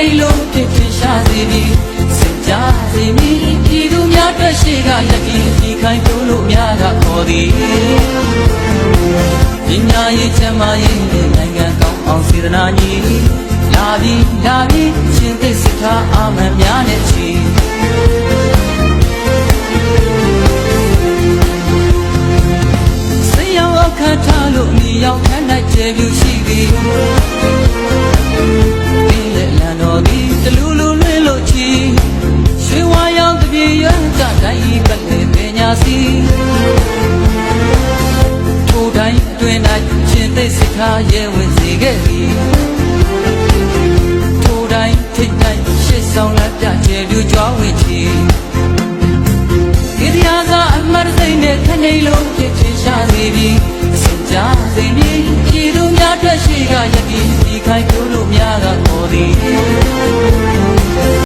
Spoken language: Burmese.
နှိမ်လို့ဖြစ်ဖြစ်ရှာစီပြီးစင်ကြစီမီပြည်သူများအတွက်ရှိကလက်ကြီးဒီခိုင်တို့လို့များကခေါ်သည်ပညာရေးချမ်းသာရေးနဲ့နိုင်ငံကောင်းအောင်စေတနာညီလာပြီးလာပြီးရှင်သစ်စထာအာမန်များနဲ့ချီစေရောက်အခါထားလို့မြေရောက်ခန်း၌ကျေပြူရှိသည် ကြတိုင်းဤပလေပညာစီထိုတိုင်းတွင်တိုင်းရှင်သိစိတ်ထားရဲဝင်စေခဲ့သည်ထိုတိုင်းထိတ်တိုင်းရှစ်ဆောင်လက်ပြကျဲပြူကြွားဝင်ချီဒီတရားကအမတ်စိတ်နဲ့ခနေလုံးဖြစ်ချရှာစေပြီးစင်ကြစေပြီးဤသူများအတွက်ရှိကယတိဒီခိုင်ကျိုးလို့များကခေါ်သည်